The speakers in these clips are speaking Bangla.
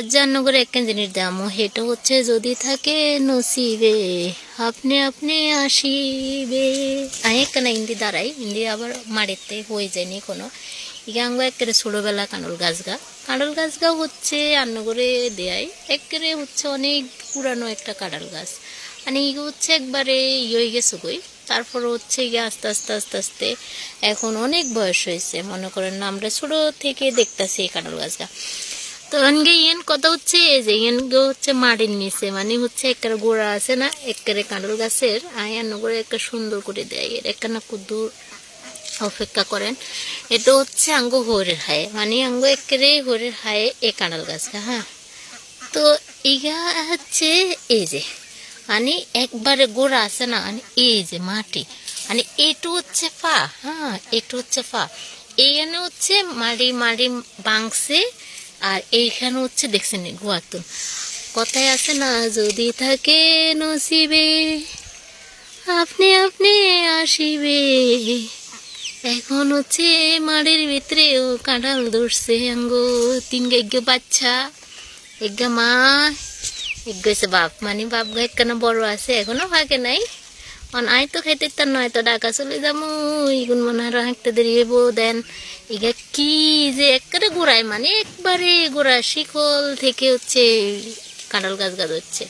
আজ জান্নগরে একটা জিনিস দামও সেটা হচ্ছে যদি থাকে নসিবে। আপনি আপনি আসিবে। আমি একটা হিন্দি দাঁড়াই হিন্দি আবার মাড়িতে হয়ে যায়নি কোনো ইগাঙ্গ একেবারে ছোটোবেলা কাঁড়ল গাছ গা কাঁড়ল গাছ গা হচ্ছে রান্নাঘরে দেয় একেবারে হচ্ছে অনেক পুরানো একটা কাঁড়াল গাছ। মানে ইগো হচ্ছে একবারে ইয়ে হয়ে গেছে গই তারপর হচ্ছে গিয়ে আস্তে আস্তে আস্তে আস্তে এখন অনেক বয়স হয়েছে। মনে করেন আমরা ছোটো থেকে দেখতেছি এই কাঁড়াল গাছটা তো এনগে ইয়েন কথা হচ্ছে এই যে ইয়েন হচ্ছে মাটির নিচে মানে হচ্ছে একটা গোড়া আছে না একেবারে কাঁড়ল গাছের আয়ান করে একটা সুন্দর করে দেয়, এর একটা না কুদুর অপেক্ষা করেন। এটা হচ্ছে আঙ্গ হরের হায়ে মানে আঙ্গ একেবারে হরের হায়ে এ কাঁড়াল গাছটা হ্যাঁ। তো ইগা হচ্ছে এই যে মানে একবারে গোড়া আছে না মানে এই যে মাটি মানে এটু হচ্ছে পা হ্যাঁ এটু হচ্ছে পা এইখানে হচ্ছে মাড়ি মাড়ি বাংছে আর এইখানে হচ্ছে দেখছেন গুয়াতুন কথায় আছে না, যদি থাকে নসিবে, আপনি আপনি আসিবে। এখন হচ্ছে মাড়ির ভিতরে ও কাঁঠাল ধরছে, আঙ্গ, তিন গাইগে বাচ্চা এগা মা এগেছে বাপ। মানে বাপ গাই কেন বড় আছে, এখনও ভাগে নাই। অন আই তো খাইতে তার নয় তো ডাকা চলে যাব ইগুন মনে হয় হাঁকতে দেরি হইব, দেন ইগা কি যে একবারে গোড়ায় মানে একবারে গোড়া শিকল থেকে হচ্ছে কাঁঠাল গাছ গাছ হচ্ছে।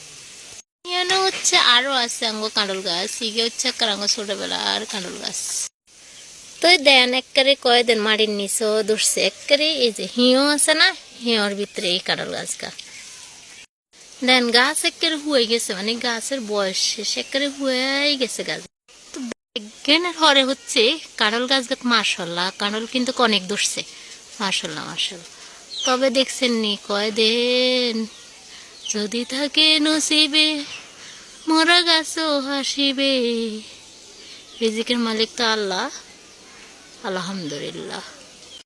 এখানে হচ্ছে আরও আছে আঙ্গ কাঁঠাল গাছ, ইগে হচ্ছে একটা আঙ্গ ছোটবেলা আর কাঁঠাল গাছ। তো দেন একবারে কয় দেন মাটির নিচেও ধরছে, একবারে এই যে হিঁও আছে না, হিঁওর ভিতরে এই কাঁঠাল গাছ গা। দেন গাছ একেবারে হয়ে গেছে মানে গাছের বয়স শেষ একেবারে হয়ে গেছে গাছ তো বিজ্ঞানের হরে হচ্ছে কাঁড়ল গাছ গাছ মার্শাল্লাহ কাঁড়ল কিন্তু অনেক ধরছে মার্শাল্লাহ মার্শাল্লাহ তবে দেখছেন নি কয় দেন যদি থাকে নসিবে মরা গাছও হাসিবে রিজিকের মালিক তো আল্লাহ আলহামদুলিল্লাহ